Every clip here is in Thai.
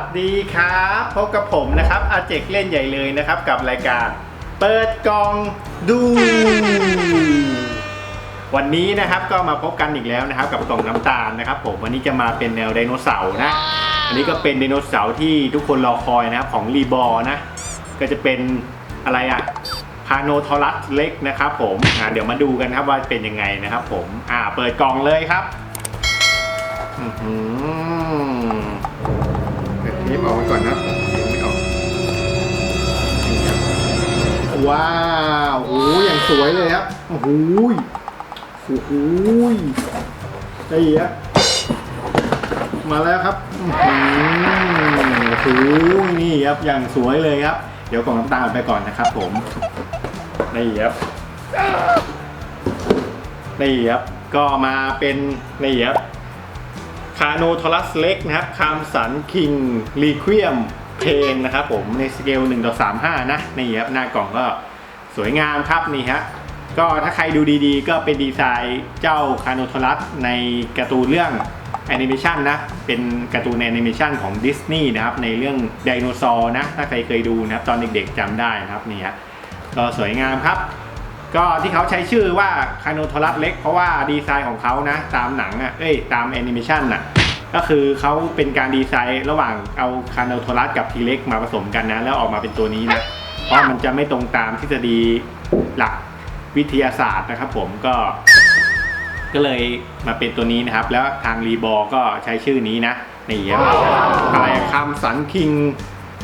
สวัสดีครับพบกับผมนะครับอาเจกเล่นใหญ่เลยนะครับ กับรายการ เปิดกล่องดู วันนี้นะครับก็มาพบกันอีกแล้วนะครับ กับกล่องน้ำตาลนะครับ ผมวันนี้จะมาเป็นแนวไดโนเสาร์นะ อันนี้ก็เป็นไดโนเสาร์ที่ทุกคนรอคอยนะครับของรีบอนะ ก็จะเป็นอะไรอะพาโนทอรัสเล็กนะครับผมอ่าเดี๋ยวมาดูกันครับว่าเป็นยังไงนะครับ ผมอ่าเปิดกล่องเลยครับ อื้อหือ เปิดนี้ออกมาก่อนนะเสียงไม่ออกนี่ครับว้าวโอ้ยอย่างสวยเลยครับโอ้โหยโอ้โหยไอ้เหี้ยมาแล้วครับโอ้โหนี่ครับอย่างสวยเลยครับ เดี๋ยวกล่องน้ำตาลไปก่อนนะครับ ผมนี่ครับนี่ครับก็มาเป็นนี่ครับ คาโนทอรัสเล็กนะครับ คามสันคิงรีควียมเพลงนะครับผมในสเกล1ต่อ35 นะ นี่ครับ หน้ากล่องก็สวยงามครับนี่ฮะก็ถ้าใครดูดีๆ ก็เป็นดีไซน์เจ้าคาโนทอรัสในการ์ตูนเรื่องแอนิเมชันนะ เป็นการ์ตูนแอนิเมชันของดิสนีย์นะครับ ในเรื่องไดโนเสาร์นะ ถ้าใครเคยดูนะครับ ตอนเด็กๆจำได้นะครับนี่ฮะก็สวยงามครับ ก็ที่เขาใช้ชื่อว่าคาโนทอรัสเล็กเพราะว่าดีไซน์ของเขานะ ตามหนังอะเอ้ยตามแอนิเมชันน่ะก็คือเขาเป็นการดีไซน์ระหว่างเอาคาโนทอรัสกับทีเล็กมาผสมกันนะ แล้วออกมาเป็นตัวนี้นะ เพราะมันจะไม่ตรงตามทฤษฎีหลักวิทยาศาสตร์นะครับผมก็ ก็เลยมาเป็นตัวนี้นะครับ แล้วทางรีบอก็ใช้ชื่อนี้นะนี่ครับอะไรคำสันคิง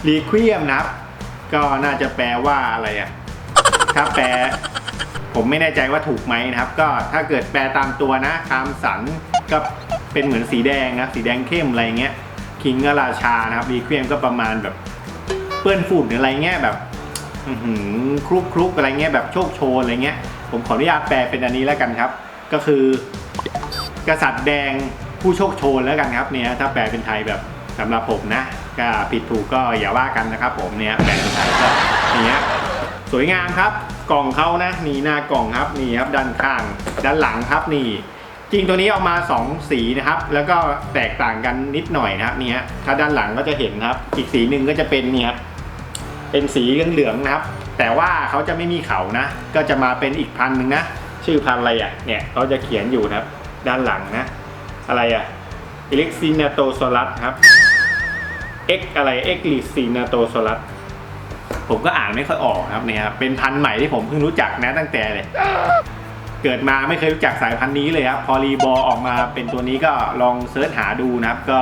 รีควียมนะครับ ก็น่าจะแปลว่าอะไรอะถ้าแปล ผมไม่แน่ใจว่าถูกไหมนะครับ ก็ถ้าเกิดแปลตามตัวนะคำสันก็เป็นเหมือนสีแดงนะสีแดงเข้มอะไรเงี้ยคิงก็ราชานะครับรีเควียมก็ประมาณแบบเปื้อนฝุ่นหรืออะไรเงี้ยแบบคลุกคลุกอะไรเงี้ยแบบโชคโชนอะไรเงี้ย ผมขออนุญาตแปลเป็นอันนี้แล้วกันครับ ก็คือกษัตริย์แดงผู้โชคโชนแล้วกันครับเนี่ยถ้าแปลเป็นไทยแบบสำหรับผมนะก็ผิดถูกก็อย่าว่ากันนะครับ ผมเนี่ยแปลเป็นไทยก็อย่างเงี้ยสวยงามครับ กล่องเขานะนี่หน้ากล่องครับนี่ครับด้านข้าง ด้านหลังครับนี่ จริงตัวนี้ออกมา 2 สีนะครับ แล้วก็แตกต่างกันนิดหน่อยนะครับนี่ยถ้าด้านหลังก็จะเห็นครับ อีกสีหนึ่งก็จะเป็นนี่ครับเป็นสีเหลืองๆนะครับ แต่ว่าเขาจะไม่มีเขานะ ก็จะมาเป็นอีกพันหนึ่งนะชื่อพันอะไรอะเนี่ยเขาจะเขียนอยู่นะครับ ด้านหลังนะ อะไรอะ e l e x i n a t o s a u r u s ครับ X อะไร X l i s i n a t o s a u r u s ผมก็อ่านไม่ค่อยออกครับเนี่ยครับเป็นพันธุ์ใหม่ที่ผมเพิ่งรู้จักนะตั้งแต่เลยเกิดมาไม่เคยรู้จักสายพันธุ์นี้เลยครับ พอรีบอออกมาเป็นตัวนี้ก็ลองเสิร์ชหาดูนะครับ ก็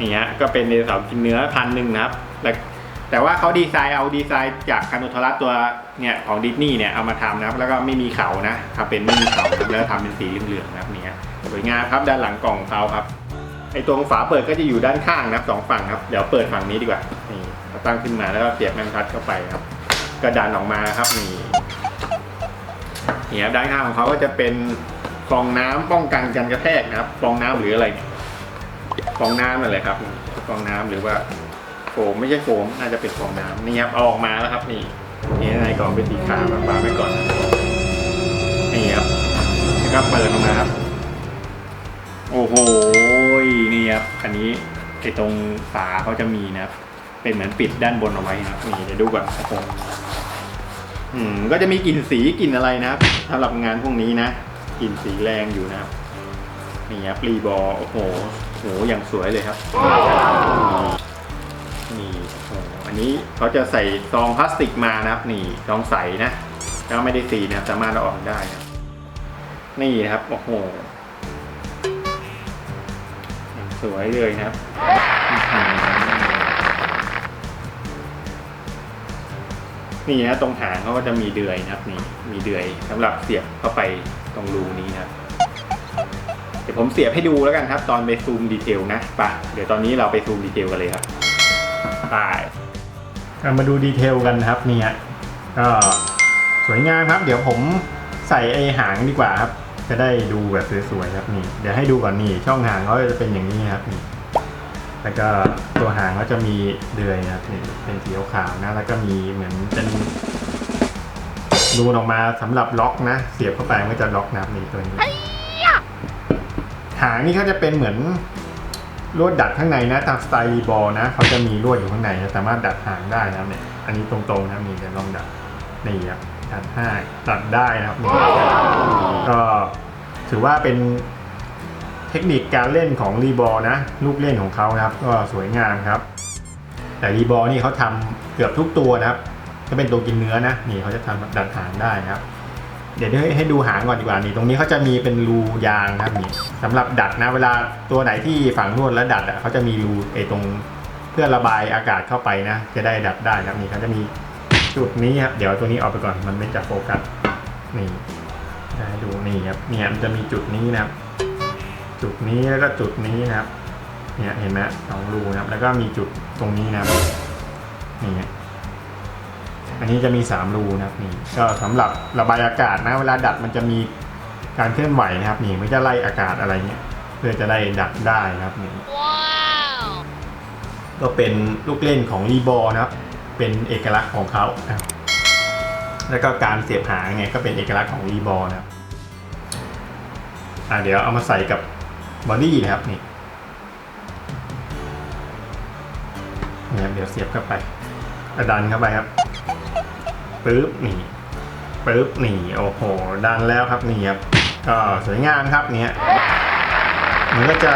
นี่ฮะก็เป็นไดโนเสาร์กินเนื้อพันธุ์หนึ่งนะครับและแต่ว่าเขาดีไซน์เอาดีไซน์จากคานุทรัสตัวเนี่ยของดิสนีย์เนี่ยเอามาทำนะครับ แล้วก็ไม่มีเขานะทำเป็นไม่มีเขาครับแล้วทำเป็นสีเหลืองๆนะครับเนี่ยสวยงามครับด้านหลังกล่องเขาครับไอตรงฝาเปิดก็จะอยู่ด้านข้างนะครับสองฝั่งครับเดี๋ยวเปิดฝั่งนี้ดีกว่านี่เรา ตั้งขึ้นมาแล้วก็เสียบแมงพัดเข้าไปครับก็ดันออกมาครับนี่เนี่ยด้านข้างของเขาก็จะเป็นฟองน้ำป้องกันการกระแทกนะครับ ฟองน้ำหรืออะไรเนี่ยฟองน้ำนั่นแหละครับ ฟองน้ำหรือว่าโฟมไม่ใช่โฟมน่าจะเป็นฟองน้ำนี่ครับเอาออกมาแล้วครับ นี่นี่ในกล่องเป็นสีขาววางไว้ก่อนนี่ครับแล้วก็เปิดออกมาครับ โอ้โหนี่ครับอันนี้ไอตรงฝาเขาจะมีนะครับ เป็นเหมือนปิดด้านบนเอาไว้นะครับนี่เดี๋ยวดูก่อนโอ้โหอืมก็จะมีกลิ่นสีกลิ่นอะไรนะครับสำหรับงานพวกนี้นะกลิ่นสีแรงอยู่นะครับนี่ครับรีบอโอ้โหโอ้โหอย่างสวยเลยครับนี่โอ้โหอันนี้เขาจะใส่ซองพลาสติกมานะครับ นี่ซองใสนะแล้วไม่ได้สีนะสามารถเอาออกได้นะนี่นะครับโอ้โหสวยเลยนะครับ นี่นะตรงหางเขาก็จะมีเดือยนะครับนี่มีเดือยสำหรับเสียบเข้าไปตรงรูนี้นะครับเดี๋ยวผมเสียบให้ดูแล้วกันครับ ตอนไปซูมดีเทลนะปะเดี๋ยวตอนนี้เราไปซูมดีเทลกันเลยครับไปมาดูดีเทลกันครับนี่ยก็สวยงามครับ เดี๋ยวผมใส่ไอหางดีกว่าครับ จะได้ดูแบบสวยๆครับนี่ เดี๋ยวให้ดูก่อนนี่ช่องหางเขาจะเป็นอย่างนี้ครับนี่ แล้วก็ตัวหางก็จะมีเดือยนะครับนี่เป็นสีขาวนะ แล้วก็มีเหมือนเป็นรูนออกมาสำหรับล็อกนะ เสียบเข้าไปมันก็จะล็อกนะครับนี่ตัวนี้หางนี่เขาจะเป็นเหมือนลวดดัดข้างในนะตามสไตล์รีบอลนะเขาจะมีลวดอยู่ข้างในสามารถดัดหางได้นะเนี่ยอันนี้ตรงๆนะครับนี่เดี๋ยวลองดัดนี่ครับดัดห้าดัดได้นะครับก็ถือว่าเป็น เทคนิคการเล่นของรีบอลนะ ลูกเล่นของเขานะครับ ก็สวยงามครับ แต่รีบอลนี่เขาทำเกือบทุกตัวนะครับถ้าเป็นตัวกินเนื้อนะนี่เขาจะทำดัดหางได้นะครับ เดี๋ยวให้ดูหางก่อนดีกว่านี่ตรงนี้เขาจะมีเป็นรูยางนะครับนี่สำหรับดัดนะเวลาตัวไหนที่ฝังนวดแล้วดัดอะเขาจะมีรูไอ้ตรงเพื่อระบายอากาศเข้าไปนะ จะได้ดัดได้นะครับนี่เขาจะมีจุดนี้ครับเดี๋ยวตัวนี้ออกไปก่อนมันไม่จะโฟกัสนี่ให้ดูนี่ครับเนี่ยมันจะมีจุดนี้นะครับ จุดนี้แล้วก็จุดนี้นะครับ เนี่ยเห็นไหมสองรูนะครับ แล้วก็มีจุดตรงนี้นะครับนี่อันนี้จะมี 3 รูนะครับนี่ก็สำหรับระบายอากาศนะเวลาดัดมันจะมีการเคลื่อนไหวนะครับนี่มันจะไล่อากาศอะไรเงี้ยเพื่อจะได้ดัดได้นะครับนี่ก็เป็นลูกเล่นของรีบอลนะครับ เป็นเอกลักษณ์ของเขานะครับแล้วก็การเสียบหางไงก็เป็นเอกลักษณ์ของรีบอลนะครับอ่าเดี๋ยวเอามาใส่กับ บอดี้นะครับนี่นี่ครับเดี๋ยวเสียบเข้าไปกระดันเข้าไปครับปึ๊บนี่ปึ๊บนี่โอ้โหดันแล้วครับนี่ครับก็สวยงามครับเนี่ยมันก็จะ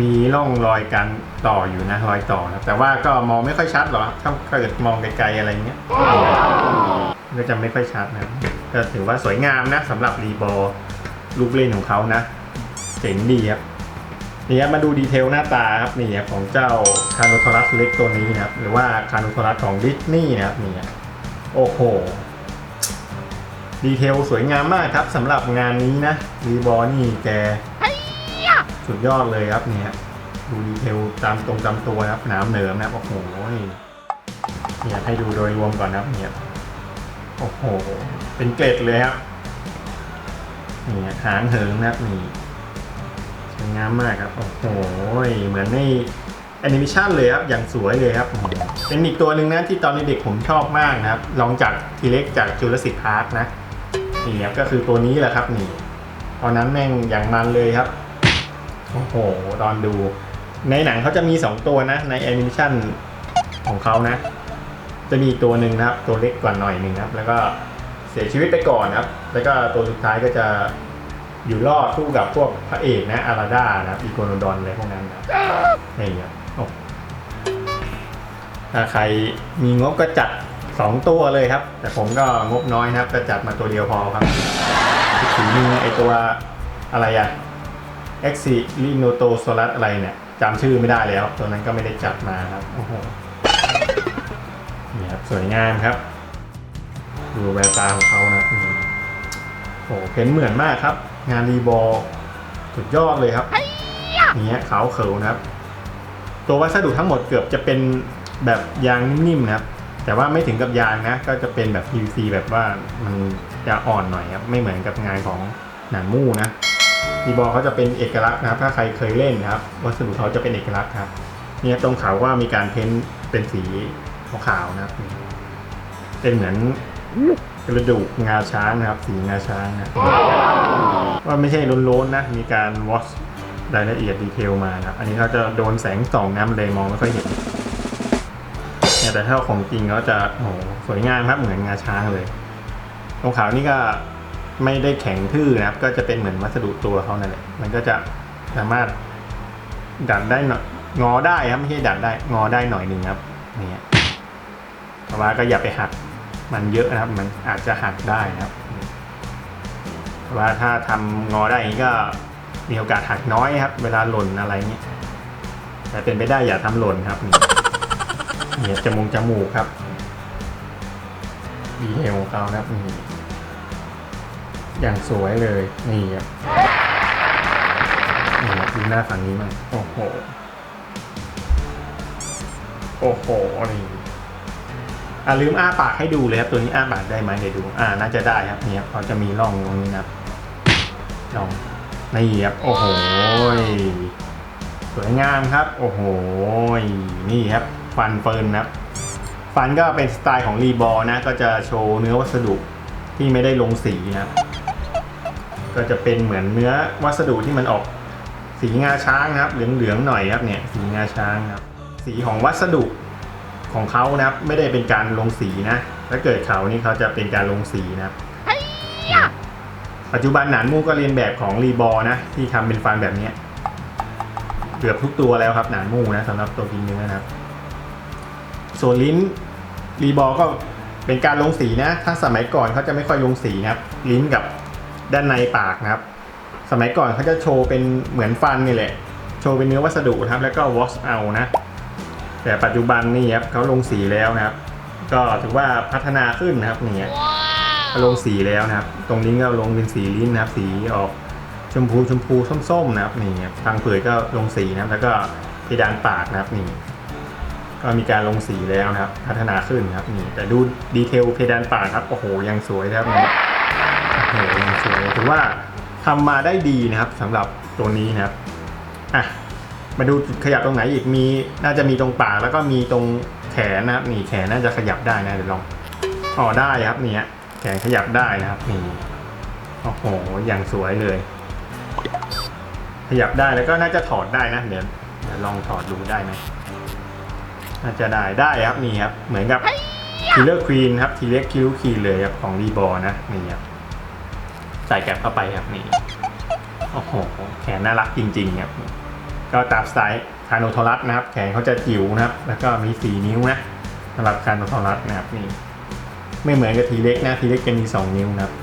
มีร่องรอยการต่ออยู่นะรอยต่อนะแต่ว่าก็มองไม่ค่อยชัดหรอกถ้าเกิดมองไกลๆอะไรเงี้ยก็จะไม่ค่อยชัดนะก็ถือว่าสวยงามนะสำหรับรีบอลูกเล่นของเขานะ เจ๋งดีครับนี่ครับมาดูดีเทลหน้าตาครับนี่ครับของเจ้าคาโนทอรัสเล็กตัวนี้นะครับ หรือว่าคาโนทอรัสของดิสนีย์นะครับนี่ครับโอ้โหดีเทลสวยงามมากครับสำหรับงานนี้นะรีบอนี่แกสุดยอดเลยครับเนี่ยดูดีเทลตามตรงตามตัวนะครับหน้ำเหนิมนะครับโอ้โหเนี่ยให้ดูโดยรวมก่อนนะครับเนี่ยโอ้โหเป็นเกล็ดเลยครับนี่หางเหิงนะครับนี่สวย งามมากครับ โอ้โห เหมือนในแอนิเมชันเลยครับ อย่างสวยเลยครับ เป็นอีกตัวหนึ่งนะที่ตอนเด็กผมชอบมากนะครับ ลองจากทีเล็กจากจูเลสิกพาร์คนะ นี่ครับก็คือตัวนี้แหละครับนี่ ตอนนั้นแม่งอย่างมันเลยครับ โอ้โห ตอนดู ในหนังเขาจะมี 2 ตัวนะ ในแอนิเมชันของเขานะ จะมีตัวหนึ่งนะครับ ตัวเล็กกว่าหน่อยหนึ่งครับ แล้วก็เสียชีวิตไปก่อนครับ แล้วก็ตัวสุดท้ายก็จะ อยู่รอดสู้กับพวกพระเอกนะอาราดานะอีโกโนดอนอะไรพวกนั้นนะนี่ครับโอ้ถ้าใครมีงบก็จัด 2 ตัวเลยครับ แต่ผมก็งบน้อยนะครับก็จัดมาตัวเดียวพอครับถึงมีไอตัวอะไรอะเอ็กซิลิโนโตโซลัสอะไรเนี่ยจำชื่อไม่ได้แล้ว ตัวนั้นก็ไม่ได้จัดมาครับโอ้โหนี่ครับสวยงามครับ ดูแววตาของเขานะโอ้โหเพ้นเหมือนมากครับ งานรีบอลสุดยอดเลยครับอย่างเงี้ยขาวเขิวนะครับ ตัววัสดุทั้งหมดเกือบจะเป็นแบบยางนิ่มๆนะครับ แต่ว่าไม่ถึงกับยางนะ ก็จะเป็นแบบ PVC แบบว่ามันจะอ่อนหน่อยครับ ไม่เหมือนกับงานของหนังมู่นะรีบอลเขาจะเป็นเอกลักษณ์นะครับ ถ้าใครเคยเล่นนะครับ วัสดุเขาจะเป็นเอกลักษณ์ครับเนี่ยตรงเขาว่ามีการเพ้นเป็นสีขาวๆนะครับ เป็นเหมือน กระดูกงาช้างนะครับสีงาช้างนะว่าไม่ใช่ล้นๆนะ มีการวอชรายละเอียดดีเทลมานะครับอันนี้เขาจะโดนแสงส่องน้ำเลยมองไม่ค่อยเห็นเนี่ยแต่ถ้าของจริงเขาจะโอ้โหสวยงามครับเหมือนงาช้างเลยตรงขาวนี่ก็ไม่ได้แข็งทื่อนะครับ ก็จะเป็นเหมือนวัสดุตัวเขานั่นแหละมันก็จะสามารถดัดได้หน่อยงอได้ครับไม่ใช่ดัดได้งอได้หน่อยหนึ่งครับเนี่ยแต่ว่าก็อย่าไปหัก มันเยอะนะครับ มันอาจจะหักได้นะครับว่าถ้าทำงอได้อย่างนี้ก็มีโอกาสหักน้อยครับ เวลาหล่นอะไรเงี้ยแต่เป็นไปได้อย่าทำหล่นครับเนี่ยจมูกจมูกครับดีเทลของเขานะครับนี่อย่างสวยเลยนี่ครับนี่ดูหน้าฝั่งนี้มั้งโอ้โหโอ้โหนี่ อ่าลืมอ้าปากให้ดูเลยครับตัวนี้อ้าปากได้ไหมเดี๋ยวดู อ่าน่าจะได้ครับเนี่ยเขาจะมีร่องตรงนี้นะครับร่องนี่ครับโอ้โหสวยงามครับ โอ้โหนี่ครับ ฟันเฟิร์นนะครับฟันก็เป็นสไตล์ของรีบอลนะ ก็จะโชว์เนื้อวัสดุที่ไม่ได้ลงสีนะครับก็จะเป็นเหมือนเนื้อวัสดุที่มันออกสีงาช้างนะครับ เหลืองๆหน่อยครับเนี่ยสีงาช้างครับ สีของวัสดุ ของเขานะครับไม่ได้เป็นการลงสีนะ ถ้าเกิดเขานี่เขาจะเป็นการลงสีนะครับปัจจุบันหนานมูก็เรียนแบบของรีบอนะ ที่ทำเป็นฟันแบบเนี้ยเกือบทุกตัวแล้วครับหนานมูนะสำหรับตัวกินเนื้อนะครับ ส่วนลิ้นรีบอก็เป็นการลงสีนะ ถ้าสมัยก่อนเขาจะไม่ค่อยลงสีนะครับ ลิ้นกับด้านในปากนะครับ สมัยก่อนเขาจะโชว์เป็นเหมือนฟันนี่แหละ โชว์เป็นเนื้อวัสดุนะครับ แล้วก็วอชเอานะ แต่ปัจจุบันนี่ครับเขาลงสีแล้วนะครับ ก็ถือว่าพัฒนาขึ้นนะครับเนี่ยลงสีแล้วนะครับ ตรงลิ้นก็ลงเป็นสีลิ้นนะครับ สีออกชมพูชมพูส้มๆนะครับนี่ครับทางเผยก็ลงสีนะครับ แล้วก็เพดานปากนะครับนี่ก็มีการลงสีแล้วนะครับ พัฒนาขึ้นนะครับนี่แต่ดูดีเทลเพดานปากครับโอ้โหยังสวยนะครับนี่โอ้โหยังสวยถือว่าทำมาได้ดีนะครับสำหรับตัวนี้นะครับอะ มาดูจุดขยับตรงไหนอีกมีน่าจะมีตรงปากแล้วก็มีตรงแขนนะครับนี่แขนน่าจะขยับได้นะเดี๋ยวลองอ๋อได้ครับนี่ฮะแขนขยับได้นะครับนี่โอ้โหอย่างสวยเลย ขยับได้แล้วก็น่าจะถอดได้นะเดี๋ยวเดี๋ยวลองถอดดูได้ไหมน่าจะได้ได้ครับนี่ครับ เหมือนกับทีเลอร์ควีนครับทีเล็กคิวคีเลยครับของรีบอนะนี่ครับใส่แกบเข้าไปครับนี่โอ้โหแขนน่ารักจริง ๆ ครับ ก็ตามสไตล์คาโนทอรัสนะครับ แขนเขาจะจิ๋วนะครับ แล้วก็มีสี่นิ้วนะสำหรับคาโนทอรัสนะครับนี่ไม่เหมือนกับทีเล็กนะทีเล็กจะมีสองนิ้วนะครับ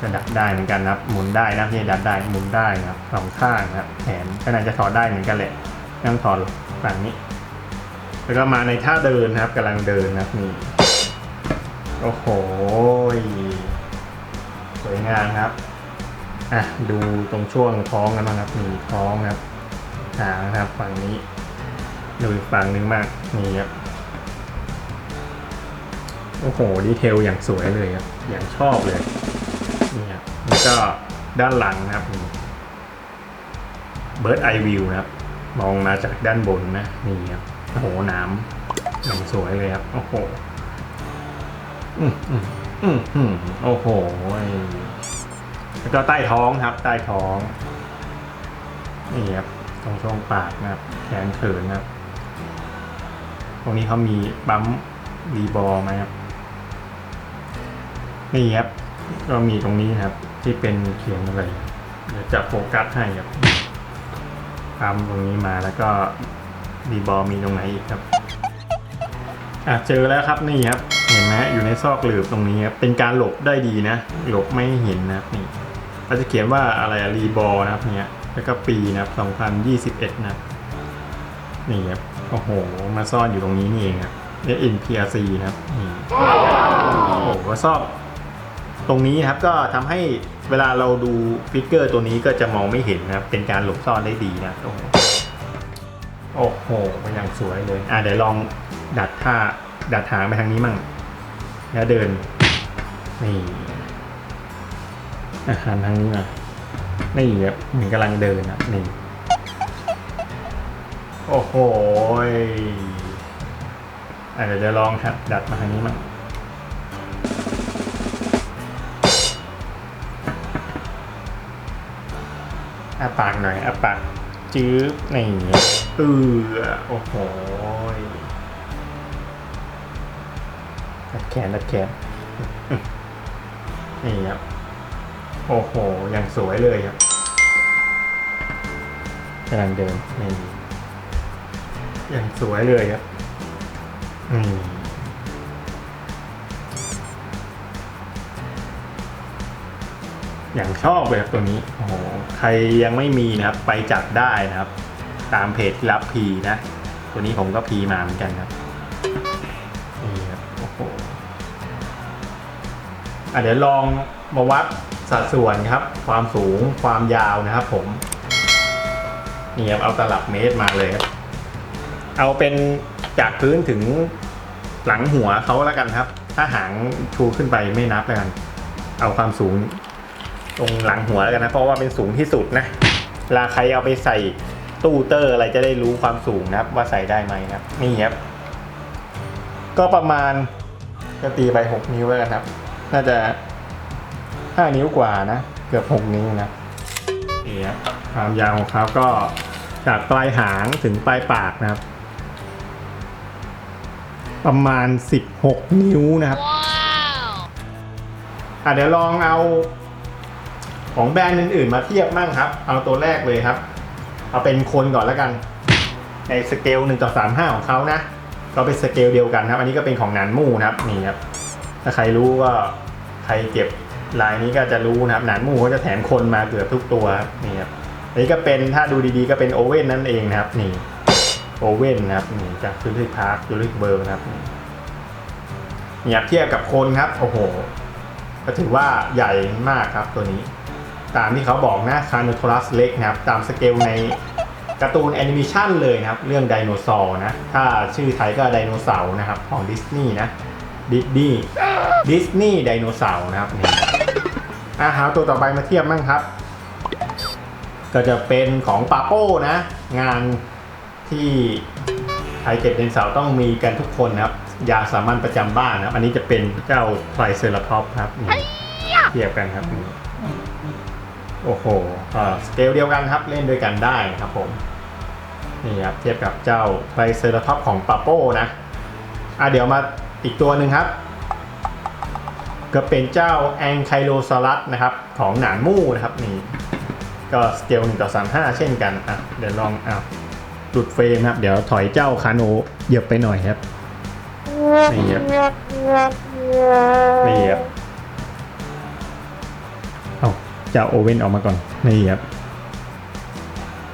จะดัดได้เหมือนกันนะครับ หมุนได้นะพี่ดัดได้หมุนได้นะครับสองข้างนะครับแขนก็น่าจะถอดได้เหมือนกันแหละไม่ต้องถอดฝั่งนี้ แล้วก็มาในท่าเดินนะครับกำลังเดินนะครับนี่โอ้โหสวยงามครับอะดูตรงช่วงท้องกันบ้างครับนี่ท้องครับางนะครับ ฝั่งนี้ดูอีกฝั่งนึงมากนี่ครับโอ้โห ดีเทลอย่างสวยเลยครับ อย่างชอบเลยนี่ครับแล้วก็ด้านหลังนะครับนี่เบิร์ดไอวิวนะครับ มองมาจากด้านบนนะนี่ครับโอ้โหน้ำอย่างสวยเลยครับ โอ้โหอืมอืมอืมอืมโอ้โหแล้วก็ใต้ท้องครับ ใต้ท้องนี่ครับ ตรงช่วงปากนะครับแขนเขินนะครับ ตรงนี้เขามีปั๊มรีบอลไหมครับนี่ครับก็มีตรงนี้นะครับ ที่เป็นเขียนอะไรเดี๋ยวจะโฟกัสให้ครับปั๊มตรงนี้มาแล้วก็ดีบอลมีตรงไหนอีกครับอะเจอแล้วครับนี่ครับเห็นไหมอยู่ในซอกหลืบตรงนี้ครับเป็นการหลบได้ดีนะ หลบไม่เห็นนะครับนี่เราจะเขียนว่าอะไรรีบอลนะครับเนี่ย แล้วก็ปีนะครับ2021 นะครับ นี่ครับ โอ้โห มาซ่อนอยู่ตรงนี้นี่เองครับ NPRC นะครับ นี่ โอ้โหก็ซอกตรงนี้นะครับก็ทำให้เวลาเราดูฟิกเกอร์ตัวนี้ก็จะมองไม่เห็นนะครับ เป็นการหลบซ่อนได้ดีนะโอ้โหโอ้โหมันอย่างสวยเลย อะเดี๋ยวลองดัดท่าดัดหางไปทางนี้มั่ง แล้วเดิน นี่อาหารทางนี้มา นี่แบบเหมือนกำลังเดินนะนี่ โอ้โหอะเดี๋ยวจะลองครับดัดมาทางนี้มั่งอาปากหน่อยอาปากจื้อนี่เออโอ้โหดัดแขนดัดแขนนี่ครับ โอ้โห อย่างสวยเลยครับกำลังเดินนี่อย่างสวยเลยครับนี่อย่างชอบเลยครับตัวนี้ โอ้โห ใครยังไม่มีนะครับ ไปจัดได้นะครับ ตามเพจที่รับพีนะ ตัวนี้ผมก็พีมาเหมือนกันครับนี่ครับ โอ้โหอะเดี๋ยวลองมาวัด สัดส่วนครับ ความสูงความยาวนะครับ ผมนี่ครับเอาตลับเมตรมาเลยครับ เอาเป็นจากพื้นถึงหลังหัวเขาแล้วกันครับ ถ้าหางชูขึ้นไปไม่นับแล้วกัน เอาความสูงตรงหลังหัวแล้วกันนะเพราะว่าเป็นสูงที่สุดนะเวลาใครเอาไปใส่ตู้เตอร์อะไรจะได้รู้ความสูงนะครับ ว่าใส่ได้ไหมครับ นี่ครับ ก็ประมาณก็ตีไปหกนิ้วแล้วกันครับ น่าจะ ห้านิ้วกว่านะ เกือบหกนิ้วนะนี่ครับความยาวของเขาก็จากปลายหางถึงปลายปากนะครับ ประมาณ 16 นิ้วนะครับอะเดี๋ยวลองเอาของแบรนด์อื่นๆมาเทียบมั่งครับ เอาตัวแรกเลยครับ เอาเป็นคนก่อนแล้วกัน ในสเกล1ต่อ35 ของเขานะ ก็เป็นสเกลเดียวกันครับ อันนี้ก็เป็นของหนานมู่นะครับ นี่ครับ ถ้าใครรู้ก็ใครเก็บ ลายนี้ก็จะรู้นะครับ หนานมูเขาจะแถมคนมาเกือบทุกตัวนี่ครับอันนี้ก็เป็นถ้าดูดีๆก็เป็นโอเว่นนั่นเองนะครับ นี่โอเว่นนะครับนี่จากจูริกพาร์คจูริกเบิร์นะครับนี่นี่ครับเทียบกับคนครับโอ้โห ก็ถือว่าใหญ่มากครับตัวนี้ ตามที่เขาบอกนะคาร์นทรัสเล็กนะครับ ตามสเกลในการ์ตูนแอนิเมชันเลยนะครับ เรื่องไดโนเสาร์นะ ถ้าชื่อไทยก็ไดโนเสาร์นะครับ ของดิสนีย์นะดิสนีย์ดิสนีย์ไดโนเสาร์นะครับนี่ อาหาตัวต่อไปมาเทียบมั่งครับ ก็จะเป็นของปาโป้นะ งานที่ใครเก็บไดโนเสาร์ต้องมีกันทุกคนนะครับ ยาสามัญประจำบ้านนะครับ อันนี้จะเป็นเจ้าไทรเซราทอปส์ครับนี่เทียบกันครับนี่โอ้โหอ่าสเกลเดียวกันครับเล่นด้วยกันได้ครับผมนี่ครับเทียบกับเจ้าไทรเซราทอปส์ของปาโป้นะอะเดี๋ยวมาอีกตัวหนึ่งครับ ก็เป็นเจ้าแองไคโลซอรัสนะครับของหนานมู่นะครับนี่ก็สเกล1ต่อ35 เช่นกันอะเดี๋ยวลองอะหลุดเฟรมครับ เดี๋ยวถอยเจ้าคาโนเหยียบไปหน่อยครับนี่ครับนี่ครับเอาเจ้าโอเว่นออกมาก่อนนี่ครับ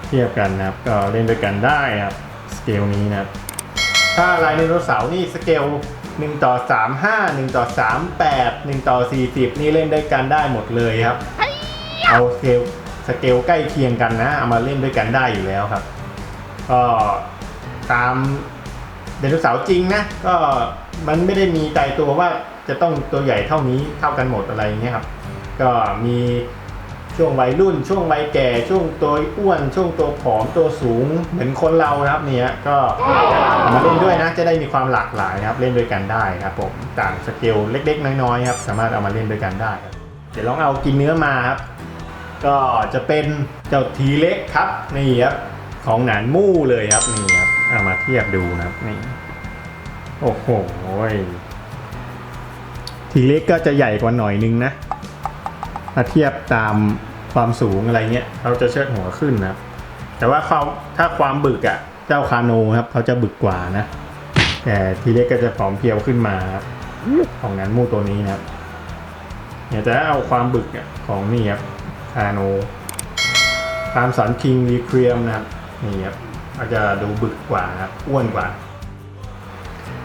เทียบกันนะครับ ก็เล่นด้วยกันได้ครับ สเกลนี้นะครับ ถ้าลายไดโนเสาร์นี่สเกล 1 ต่อ 35 1 ต่อ 38 1 ต่อ 40 นี่เล่นด้วยกันได้หมดเลยครับ เอาสเกลสเกลใกล้เคียงกันนะ เอามาเล่นด้วยกันได้อยู่แล้วครับ ก็ตามไดโนเสาร์จริงนะ ก็มันไม่ได้มีตายตัวว่าจะต้องตัวใหญ่เท่านี้เท่ากันหมดอะไรอย่างเงี้ยครับ ก็มี ช่วงวัยรุ่น ช่วงวัยแก่ ช่วงตัวอ้วน ช่วงตัวผอมตัวสูง เหมือนคนเรานะครับเนี่ยก็เอามาเล่นด้วยนะจะได้มีความหลากหลายนะครับเล่นด้วยกันได้ครับผมต่างสเกลเล็กๆ น้อยๆครับสามารถเอามาเล่นด้วยกันได้ครับเดี๋ยวลองเอากินเนื้อมาครับ ก็จะเป็นเจ้าทีเล็กครับนี่ครับของหนานมู่เลยครับนี่ครับเอามาเทียบดูนะครับนี่โอ้โหทีเล็กก็จะใหญ่กว่าหน่อยนึงนะ ถ้าเทียบตามความสูงอะไรเงี้ยเขาจะเชิดหัวขึ้นนะครับ แต่ว่าเขาถ้าความบึกอะ่ะเจ้าคาโนครับเขาจะบึกกว่านะ แต่ทีเล็กก็จะผอมเพรียวขึ้นมาครับของหนานมูตัวนี้นะครับเนี่ยแต่ถ้าเอาความบึกอะของนี่ครับคาโนตามสันคิงรีเคียมนะครับนี่ครับอาจจะดูบึกกว่านะครับอ้วนกว่า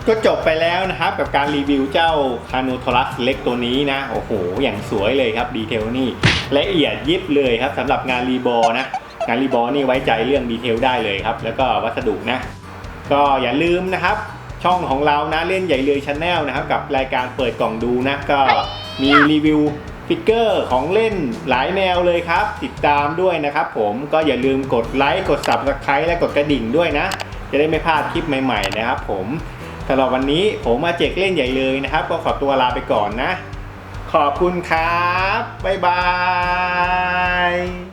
ก็จบไปแล้วนะครับกับการรีวิวเจ้าคาโนทอรัสเล็กตัวนี้นะ โอ้โห อย่างสวยเลยครับดีเทลนี่ละเอียดยิบเลยครับสำหรับงานรีบอนะ งานรีบอนี่ไว้ใจเรื่องดีเทลได้เลยครับ แล้วก็วัสดุนะ ก็อย่าลืมนะครับ ช่องของเรานะเล่นใหญ่เลยชาแนลนะครับ กับรายการเปิดกล่องดูนะ ก็มีรีวิวฟิกเกอร์ของเล่นหลายแนวเลยครับ ติดตามด้วยนะครับผมก็อย่าลืมกดไลค์กด subscribe และกดกระดิ่งด้วยนะ จะได้ไม่พลาดคลิปใหม่ ๆ นะครับผมำหรับวันนี้ผมมาเจกเล่นใหญ่เลยนะครับ ก็ขอตัวลาไปก่อนนะ ขอบคุณครับ บ๊ายบาย